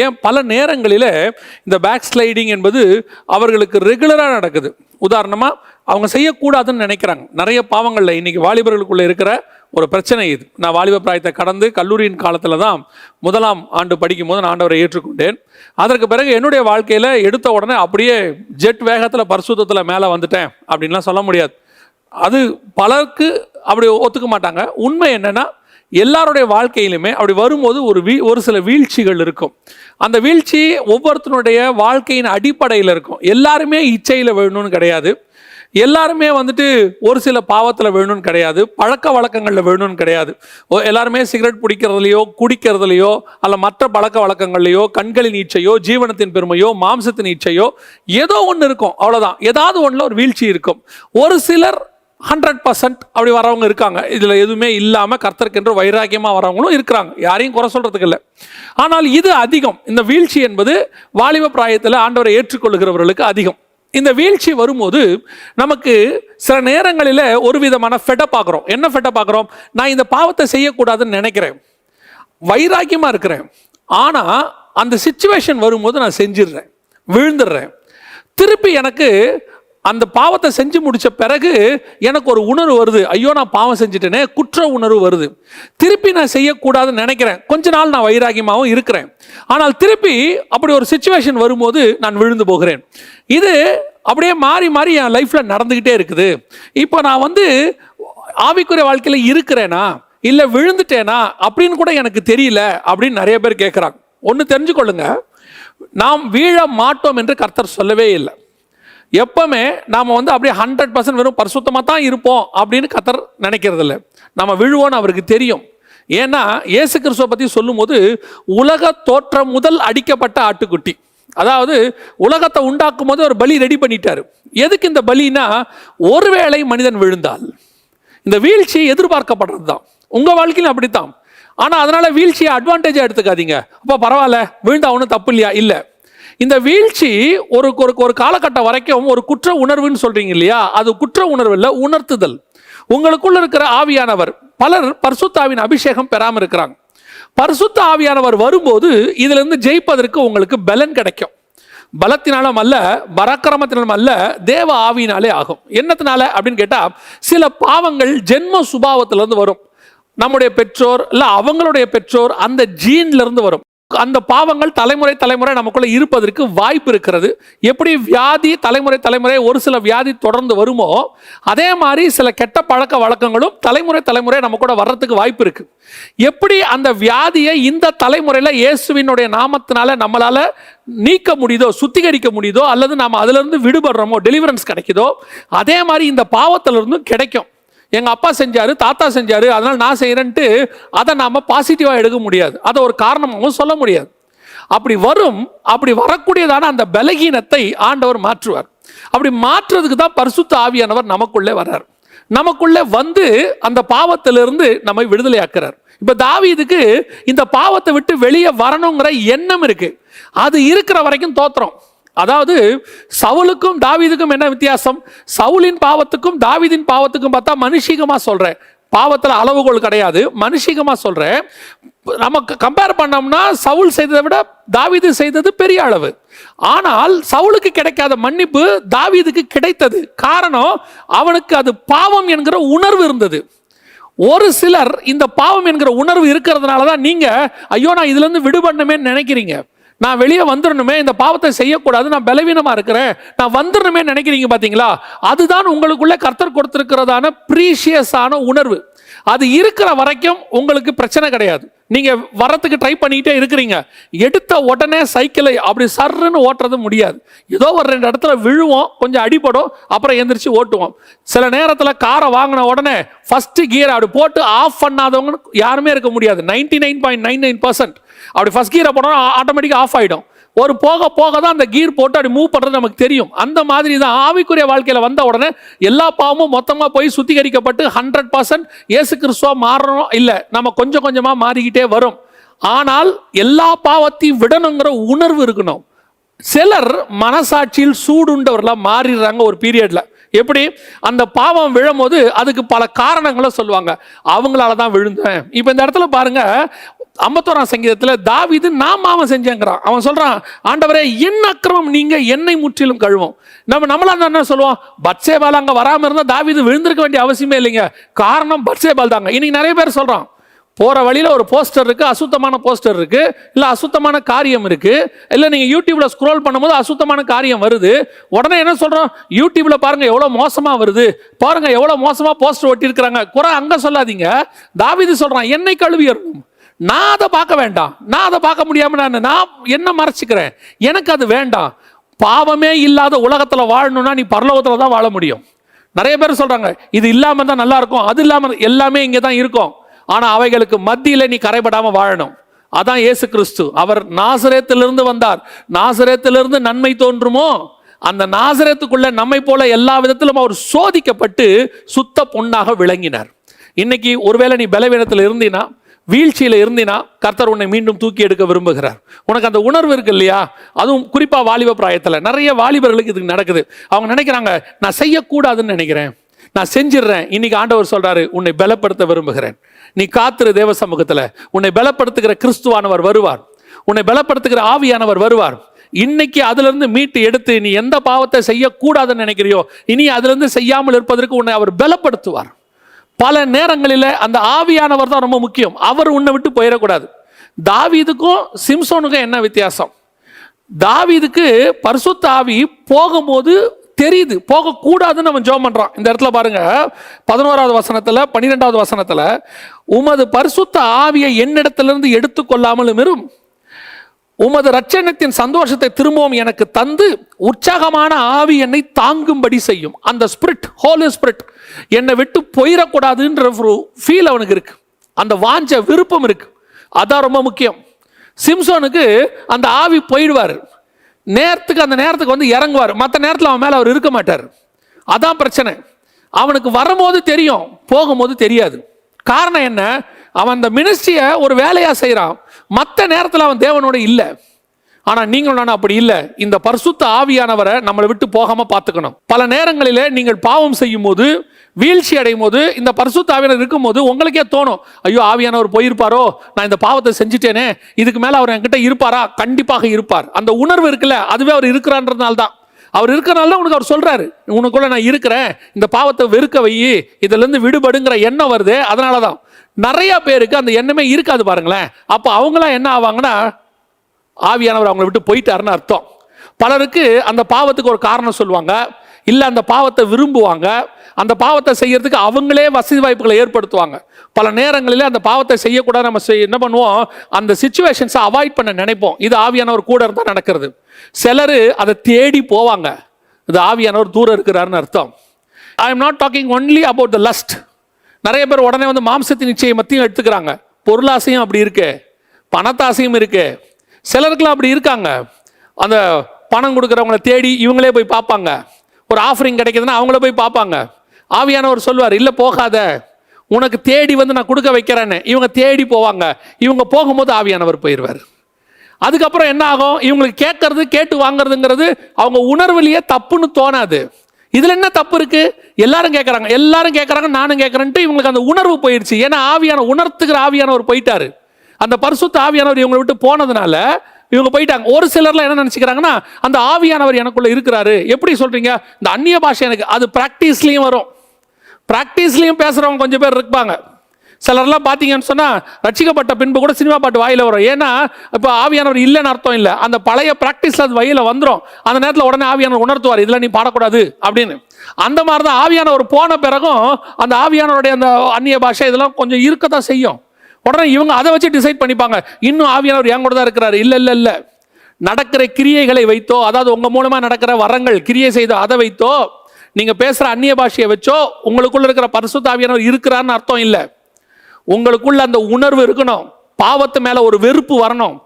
ஏன் பல நேரங்களில் இந்த பேக் ஸ்லைடிங் என்பது அவர்களுக்கு ரெகுலராக நடக்குது. உதாரணமாக அவங்க செய்யக்கூடாதுன்னு நினைக்கிறாங்க. நிறைய பாவங்களில் இன்றைக்கி வாலிபர்களுக்குள்ளே இருக்கிற ஒரு பிரச்சனை இது. நான் வாலிப பிராயத்தை கடந்து கல்லூரியின் காலத்தில் தான் முதலாம் ஆண்டு படிக்கும் போது நான் ஆண்டவரை ஏற்றுக்கொண்டேன். அதற்கு பிறகு என்னுடைய வாழ்க்கையில் எடுத்த உடனே அப்படியே ஜெட் வேகத்தில் பரிசுத்தத்தில் மேலே வந்துட்டேன் அப்படின்லாம் சொல்ல முடியாது. அது பலருக்கு அப்படி ஒத்துக்க மாட்டாங்க. உண்மை என்னன்னா எல்லாருடைய வாழ்க்கையிலுமே அப்படி வரும்போது ஒரு வீ ஒரு சில வீழ்ச்சிகள் இருக்கும். அந்த வீழ்ச்சி ஒவ்வொருத்தனுடைய வாழ்க்கையின் அடிப்படையில் இருக்கும். எல்லாருமே இச்சையில் விழணும்னு கிடையாது. எல்லாருமே வந்துட்டு ஒரு சில பாவத்தில் விழணும்னு கிடையாது. பழக்க வழக்கங்களில் விழணும்னு கிடையாது. ஓ எல்லாருமே சிகரெட் பிடிக்கிறதுலையோ குடிக்கிறதுலையோ அல்ல மற்ற பழக்க வழக்கங்கள்லையோ கண்களின் ஈச்சையோ ஜீவனத்தின் பெருமையோ மாம்சத்தின் ஈச்சையோ ஏதோ ஒன்று இருக்கும். அவ்வளோதான் ஏதாவது ஒன்றில் ஒரு வீழ்ச்சி இருக்கும். ஒரு சிலர் ஹண்ட்ரட் பர்சன்ட் அப்படி வரவங்க இருக்காங்க. இதில் எதுவுமே இல்லாமல் கர்த்தருக்கென்று வைராக்கியமாக வரவங்களும் இருக்கிறாங்க. யாரையும் குறை சொல்கிறதுக்கு இல்லை. ஆனால் இது அதிகம். இந்த வீழ்ச்சி என்பது வாலிப பிராயத்தில் ஆண்டவரை ஏற்றுக்கொள்கிறவர்களுக்கு அதிகம். இந்த வீழ்ச்சி வரும்போது நமக்கு சில நேரங்களில் ஒரு விதமான ஃபெட்டை பார்க்குறோம். என்ன ஃபெட்டை பார்க்குறோம்? நான் இந்த பாவத்தை செய்யக்கூடாதுன்னு நினைக்கிறேன். வைராக்கியமாக இருக்கிறேன். ஆனால் அந்த சுச்சுவேஷன் வரும்போது நான் செஞ்சிடுறேன். விழுந்துடுறேன். திருப்பி எனக்கு அந்த பாவத்தை செஞ்சு முடிச்ச பிறகு எனக்கு ஒரு உணர்வு வருது. ஐயோ நான் பாவம் செஞ்சுட்டேனே குற்ற உணர்வு வருது. திருப்பி நான் செய்யக்கூடாதுன்னு நினைக்கிறேன். கொஞ்ச நாள் நான் வைராகியமாகவும் இருக்கிறேன். ஆனால் திருப்பி அப்படி ஒரு சுச்சுவேஷன் வரும்போது நான் விழுந்து போகிறேன். இது அப்படியே மாறி மாறி என் லைஃப்பில் நடந்துக்கிட்டே இருக்குது. இப்போ நான் வந்து ஆவிக்குரிய வாழ்க்கையில் இருக்கிறேனா? இல்லை விழுந்துட்டேனா? அப்படின்னு கூட எனக்கு தெரியல அப்படின்னு நிறைய பேர் கேட்குறாங்க ஒன்று தெரிஞ்சுக்கொள்ளுங்க. நாம் வீழ மாட்டோம் என்று கர்த்தர் சொல்லவே இல்லை. எப்பவுமே நாம் வந்து அப்படியே ஹண்ட்ரட் பர்சன்ட் வெறும் பரிசுத்தமாக தான் இருப்போம் அப்படின்னு கத்தர் நினைக்கிறது இல்லை நம்ம விழுவோன்னு அவருக்கு தெரியும். ஏன்னா இயேசு கிறிஸ்துவை பற்றி சொல்லும்போது உலக தோற்றம் முதல் அடிக்கப்பட்ட ஆட்டுக்குட்டி. அதாவது உலகத்தை உண்டாக்கும் போது ஒரு பலி ரெடி பண்ணிட்டார். எதுக்கு இந்த பலினா ஒருவேளை மனிதன் விழுந்தால். இந்த வீழ்ச்சி எதிர்பார்க்கப்படுறது தான். உங்கள் வாழ்க்கையிலும் அப்படித்தான். ஆனால் அதனால் வீழ்ச்சியை அட்வான்டேஜாக எடுத்துக்காதீங்க. அப்போ பரவாயில்ல விழுந்தா ஒன்றும் தப்பு இல்லையா? இல்லை. இந்த வீழ்ச்சி ஒரு ஒரு ஒரு காலகட்டம் வரைக்கும் ஒரு குற்ற உணர்வுன்னு சொல்றீங்க இல்லையா? அது குற்ற உணர்வு இல்லை உணர்த்துதல். உங்களுக்குள்ள இருக்கிற ஆவியானவர் பலர் பர்சுத்தாவின் அபிஷேகம் பெறாமல் இருக்கிறாங்க. பரிசுத்த ஆவியானவர் வரும்போது இதிலிருந்து ஜெயிப்பதற்கு உங்களுக்கு பலன் கிடைக்கும். பலத்தினாலும் அல்ல பராக்கிரமத்தினாலும் அல்ல தேவ ஆவியினாலே ஆகும். என்னத்தினால அப்படின்னு கேட்டால் சில பாவங்கள் ஜென்ம சுபாவத்திலிருந்து வரும். நம்முடைய பெற்றோர் இல்லை அவங்களுடைய பெற்றோர் அந்த ஜீன்லேருந்து வரும். அந்த பாவங்கள் தலைமுறை தலைமுறை நமக்குள்ளே இருப்பதற்கு வாய்ப்பு இருக்கிறது. எப்படி வியாதி தலைமுறை தலைமுறை ஒரு சில வியாதி தொடர்ந்து வருமோ அதே மாதிரி சில கெட்ட பழக்க வழக்கங்களும் தலைமுறை தலைமுறை நம்ம கூட வர்றதுக்கு வாய்ப்பு இருக்கு. எப்படி அந்த வியாதியை இந்த தலைமுறையில் இயேசுவினுடைய நாமத்தினால நம்மளால் நீக்க முடியுதோ சுத்திகரிக்க முடியுதோ அல்லது நாம் அதுலேருந்து விடுபடுறோமோ டெலிவரன்ஸ் கிடைக்குதோ அதே மாதிரி இந்த பாவத்திலிருந்தும் கிடைக்கும். எங்கள் அப்பா செஞ்சார் தாத்தா செஞ்சார் அதனால் நான் செய்கிறேன்ட்டு அதை நாம் பாசிட்டிவாக எடுக்க முடியாது. அதை ஒரு காரணமாகவும் சொல்ல முடியாது. அப்படி வரும் அப்படி வரக்கூடியதான அந்த பலகீனத்தை ஆண்டவர் மாற்றுவார். அப்படி மாற்றுறதுக்கு தான் பரிசுத்த ஆவியானவர் நமக்குள்ளே வர்றார். நமக்குள்ளே வந்து அந்த பாவத்திலிருந்து நம்மை விடுதலையாக்குறார். இப்போ தாவீதுக்கு இந்த பாவத்தை விட்டு வெளியே வரணுங்கிற எண்ணம் இருக்குது அது இருக்கிற வரைக்கும் தோத்துறோம் அதாவது சவுலுக்கும் தாவிதுக்கும் என்ன வித்தியாசம்? சவுலின் பாவத்துக்கும் தாவிதின் பாவத்துக்கும் பார்த்தா மனுஷீகமாக சொல்கிறேன் பாவத்தில் அளவுகோல் கிடையாது. மனுஷீகமாக சொல்கிறேன் நமக்கு கம்பேர் பண்ணோம்னா சவுல் செய்ததை விட தாவீது செய்தது பெரிய அளவு. ஆனால் சவுலுக்கு கிடைக்காத மன்னிப்பு தாவீதுக்கு கிடைத்தது. காரணம் அவனுக்கு அது பாவம் என்கிற உணர்வு இருந்தது. ஒரு சிலர் இந்த பாவம் என்கிற உணர்வு இருக்கிறதுனால தான் நீங்கள் ஐயோ நான் இதுலேருந்து விடுபடணுமே நினைக்கிறீங்க. நான் வெளியே வந்துடணுமே இந்த பாவத்தை செய்யக்கூடாது நான் பலவீனமாக இருக்கிறேன் நான் வந்துடணுமே நினைக்கிறீங்க பார்த்தீங்களா அதுதான் உங்களுக்குள்ளே கர்த்தர் கொடுத்துருக்கிறதான ப்ரீஷியஸான உணர்வு. அது இருக்கிற வரைக்கும் உங்களுக்கு பிரச்சனை கிடையாது. நீங்கள் வரத்துக்கு ட்ரை பண்ணிக்கிட்டே இருக்கிறீங்க. எடுத்த உடனே சைக்கிளை அப்படி சர்ன்னு ஓட்டுறது முடியாது. ஏதோ ஒரு ரெண்டு இடத்துல விழுவோம் கொஞ்சம் அடிபடும் அப்புறம் எந்திரிச்சு ஓட்டுவோம். சில நேரத்தில் காரை வாங்கின உடனே ஃபஸ்ட்டு கியர் அப்படி போட்டு ஆஃப் பண்ணாதவங்க யாருமே இருக்க முடியாது. Ninety nine point nine nine percent அப்படி ஃபர்ஸ்ட் கீரை போனோம் ஆட்டோமேட்டிக்காக ஆஃப் ஆகிடும் ஒரு போக போக தான் அந்த கீர் போட்டு அப்படி மூவ் பண்ணுறது நமக்கு தெரியும். அந்த மாதிரி தான் ஆவிக்குரிய வாழ்க்கையில் வந்த உடனே எல்லா பாவமும் மொத்தமாக போய் சுத்திகரிக்கப்பட்டு ஹண்ட்ரட் பர்சன்ட் ஏசு கிறிஸ்துவாக மாறணும்? இல்லை நம்ம கொஞ்சம் கொஞ்சமாக மாறிக்கிட்டே வரும். ஆனால் எல்லா பாவத்தையும் விடணுங்கிற உணர்வு இருக்கணும். சிலர் மனசாட்சியில் சூடுண்டவர்களாக மாறிடுறாங்க ஒரு பீரியடில் எப்படி? அந்த பாவம் விழும்போது அதுக்கு பல காரணங்களை சொல்லுவாங்க. அவங்களால தான் விழுந்தேன். இப்போ இந்த இடத்துல பாருங்க ஐம்பத்தோராம் சங்கீதத்தில் தாவீது நான் பாவம் செஞ்சேங்கிறான். அவன் சொல்கிறான் ஆண்டவரே என் அக்கிரமம் நீங்கள் என்னை முற்றிலும் கழுவோம். நம்ம நம்மளா என்ன சொல்லுவோம்? பட்சேபால் அங்கே வராமல் இருந்தால் தாவீது விழுந்திருக்க வேண்டிய அவசியமே இல்லைங்க. காரணம் பட்சேபால் தாங்க. இன்றைக்கி நிறைய பேர் சொல்கிறான் போகிற வழியில் ஒரு போஸ்டர் இருக்குது அசுத்தமான போஸ்டர் இருக்குது இல்லை அசுத்தமான காரியம் இருக்குது இல்லை நீங்கள் யூடியூப்பில் ஸ்க்ரோல் பண்ணும்போது அசுத்தமான காரியம் வருது உடனே என்ன சொல்கிறோம் யூடியூப்பில் பாருங்கள் எவ்வளோ மோசமாக வருது. பாருங்க எவ்வளோ மோசமாக போஸ்டர் ஒட்டியிருக்கிறாங்க. குறை அங்கே சொல்லாதீங்க. தாவீது சொல்கிறான் என்னை கழுவியறணும் நான் அதை பார்க்க வேண்டாம். நான் அதை பார்க்க முடியாமல் நான் நான் என்ன மறைச்சிக்கிறேன்? எனக்கு அது வேண்டாம். பாவமே இல்லாத உலகத்தில் வாழணும்னா நீ பரலோகத்தில் தான் வாழ முடியும். நிறைய பேர் சொல்கிறாங்க இது இல்லாமல் தான் நல்லா இருக்கும் அது இல்லாமல் எல்லாமே இங்கே தான் இருக்கும். ஆனால் அவைகளுக்கு மத்தியில் நீ கரைபடாமல் வாழணும். அதான் இயேசு கிறிஸ்து. அவர் நாசரேத்திலிருந்து வந்தார். நாசரேத்திலிருந்து நன்மை தோன்றுமோ? அந்த நாசரேத்துக்குள்ளே நம்மை போல எல்லா விதத்திலும் அவர் சோதிக்கப்பட்டு சுத்த பொண்ணாக விளங்கினார். இன்னைக்கு ஒருவேளை நீ பலவீனத்தில் இருந்தீனா வீழ்ச்சியில் இருந்தினா கர்த்தர் உன்னை மீண்டும் தூக்கி எடுக்க விரும்புகிறார். உனக்கு அந்த உணர்வு இருக்கு இல்லையா? அதுவும் குறிப்பாக வாலிப பிராயத்தில். நிறைய வாலிபர்களுக்கு இதுக்கு நடக்குது. அவங்க நினைக்கிறாங்க நான் செய்யக்கூடாதுன்னு நினைக்கிறேன். நான் செஞ்சிடுறேன். இன்னைக்கு ஆண்டவர் சொல்றாரு உன்னை பலப்படுத்த விரும்புகிறேன். நீ காத்திரு தேவ சமூகத்தில். உன்னை பலப்படுத்துகிற கிறிஸ்துவானவர் வருவார். உன்னை பலப்படுத்துகிற ஆவியானவர் வருவார். இன்னைக்கு அதிலிருந்து மீட்டு எடுத்து நீ எந்த பாவத்தை செய்யக்கூடாதுன்னு நினைக்கிறியோ இனி அதிலிருந்து செய்யாமல் இருப்பதற்கு உன்னை அவர் பலப்படுத்துவார். பல நேரங்களில் அந்த ஆவியானவர் தான் ரொம்ப முக்கியம். அவர் உன்னை விட்டு போயிடக்கூடாது. தாவீதுக்கும் சிம்சோனுக்கும் என்ன வித்தியாசம்? தாவீதுக்கு பரிசுத்த ஆவி போகும்போது தெரியுது. போகக்கூடாதுன்னு அவன் ஜோம் பண்ணுறான் இந்த இடத்துல பாருங்க. பதினோராவது வசனத்தில் பன்னிரெண்டாவது வசனத்தில் உமது பரிசுத்த ஆவியை என்னிடத்திலிருந்து எடுத்துக்கொள்ளாமலும் இருக்கும் உமது ரட்சணத்தின் சந்தோஷத்தை திரும்பவும் எனக்கு தந்து உற்சாகமான ஆவி என்னை தாங்கும்படி செய்யும். அந்த ஸ்பிரிட் ஹோலி ஸ்பிரிட் என்னை விட்டு போயிடக்கூடாதுன்ற ஒரு ஃபீல் அவனுக்கு இருக்கு. அந்த வாஞ்ச விருப்பம் இருக்கு. அதான் ரொம்ப முக்கியம். சிம்சோனுக்கு அந்த ஆவி போயிடுவார். நேரத்துக்கு அந்த நேரத்துக்கு வந்து இறங்குவார். மற்ற நேரத்தில் அவன் மேலே அவர் இருக்க மாட்டார். அதான் பிரச்சனை. அவனுக்கு வரும்போது தெரியும் போகும்போது தெரியாது. காரணம் என்ன? அவன் அந்த மினிஸ்ட்ரியை ஒரு வேலையாக செய்கிறான் மற்ற நேரத்தில் அவன் தேவனோட இல்லை. ஆனால் நீங்கள் நான் அப்படி இல்லை. இந்த பரிசுத்த ஆவியானவரை நம்மளை விட்டு போகாமல் பார்த்துக்கணும் பல நேரங்களிலே நீங்கள் பாவம் செய்யும் போது வீழ்ச்சி அடையும் போது இந்த பரிசுத்த ஆவியானவர் இருக்கும்போது உங்களுக்கே தோணும். ஐயோ ஆவியானவர் போயிருப்பாரோ? நான் இந்த பாவத்தை செஞ்சுட்டேனே. இதுக்கு மேலே அவர் என்கிட்ட இருப்பாரா? கண்டிப்பாக இருப்பார். அந்த உணர்வு இருக்குல்ல அதுவே அவர் இருக்கிறான்றதுனால தான். அவர் இருக்கிறனால தான் உனக்கு அவர் சொல்கிறாரு உனக்குள்ள நான் இருக்கிறேன். இந்த பாவத்தை வெறுக்க வை இதுலேருந்து விடுபடுங்கிற எண்ணம் வருது அதனால தான். நிறைய பேருக்கு அந்த எண்ணமே இருக்காது பாருங்களேன். அப்போ அவங்களாம் என்ன ஆவாங்கன்னா ஆவியானவர் அவங்கள விட்டு போயிட்டாருன்னு அர்த்தம். பலருக்கு அந்த பாவத்துக்கு ஒரு காரணம் சொல்லுவாங்க. இல்லை அந்த பாவத்தை விரும்புவாங்க. அந்த பாவத்தை செய்யறதுக்கு அவங்களே வசதி வாய்ப்புகளை ஏற்படுத்துவாங்க. பல நேரங்களில் அந்த பாவத்தை செய்யக்கூடாது நம்ம செய் என்ன பண்ணுவோம்? அந்த சுச்சுவேஷன்ஸை அவாய்ட் பண்ண நினைப்போம். இது ஆவியானவர் கூட இருந்தால் நடக்கிறது. சிலர் அதை தேடி போவாங்க. இது ஆவியானவர் தூரம் இருக்கிறாருன்னு அர்த்தம். I am not talking only about the lust நிறைய பேர் உடனே வந்து மாம்சத்தின் நிச்சயம் மத்தியும் எடுத்துக்கிறாங்க. பொருளாசையும் அப்படி இருக்கு. பணத்தாசையும் இருக்கு. சிலருக்குலாம் அப்படி இருக்காங்க. அந்த பணம் கொடுக்குறவங்கள தேடி இவங்களே போய் பார்ப்பாங்க. ஒரு ஆஃபரிங் கிடைக்குதுன்னா அவங்கள போய் பார்ப்பாங்க. ஆவியானவர் சொல்லுவார் இல்லை போகாத. உனக்கு தேடி வந்து நான் கொடுக்க வைக்கிறேன்னு. இவங்க தேடி போவாங்க. இவங்க போகும்போது ஆவியானவர் போயிடுவார் அதுக்கப்புறம் என்ன ஆகும்? இவங்களுக்கு கேட்கறது கேட்டு வாங்குறதுங்கிறது அவங்க உணர்வுலேயே தப்புன்னு தோணாது. இதுல என்ன தப்பு இருக்கு? எல்லாரும் கேட்கறாங்க எல்லாரும் கேட்கறாங்க நானும் கேட்கறேன்ட்டு இவங்களுக்கு அந்த உணர்வு போயிடுச்சு. ஏன்னா ஆவியான உணர்த்துக்கிற ஆவியானவர் போயிட்டாரு. அந்த பரிசுத்த ஆவியானவர் இவங்களை விட்டு போனதுனால இவங்க போயிட்டாங்க. ஒரு சிலர்லாம் என்ன நினச்சிக்கிறாங்கன்னா அந்த ஆவியானவர் எனக்குள்ள இருக்கிறாரு. எப்படி சொல்றீங்க? இந்த அந்நிய பாஷை எனக்கு அது ப்ராக்டிஸ்லேயும் வரும். ப்ராக்டிஸ்லேயும் பேசுகிறவங்க கொஞ்சம் பேர் இருப்பாங்க. சிலர்லாம் பார்த்தீங்கன்னு சொன்னால் ரட்சிக்கப்பட்ட பின்பு கூட சினிமா பாட்டு வாயில் வரும். ஏன்னா இப்போ ஆவியானவர் இல்லைன்னு அர்த்தம் இல்லை. அந்த பழைய ப்ராக்டிஸில் அது வழியில் வந்துடும் அந்த நேரத்தில் உடனே ஆவியானவர் உணர்த்துவார் இதெல்லாம் நீ பாடக்கூடாது அப்படின்னு. அந்த மாதிரி தான் ஆவியானவர் போன பிறகும் அந்த ஆவியானவருடைய அந்த அந்நிய பாஷை இதெல்லாம் கொஞ்சம் இருக்க தான் செய்யும். உடனே இவங்க அதை வச்சு டிசைட் பண்ணிப்பாங்க. இன்னும் ஆவியானவர் என் கூட தான் இருக்கிறாரு. இல்லை இல்லை இல்லை. நடக்கிற கிரியைகளை வைத்தோ அதாவது உங்கள் மூலமாக நடக்கிற வரங்கள் கிரியை செய்தோ அதை வைத்தோ நீங்கள் பேசுகிற அந்நிய பாஷையை வச்சோ உங்களுக்குள்ள இருக்கிற பரிசுத்த ஆவியானவர் இருக்கிறான்னு அர்த்தம் இல்லை. உங்களுக்குள்ள அந்த உணர்வு இருக்கணும். பாவத்து மேல ஒரு வெறுப்பு வரணும்.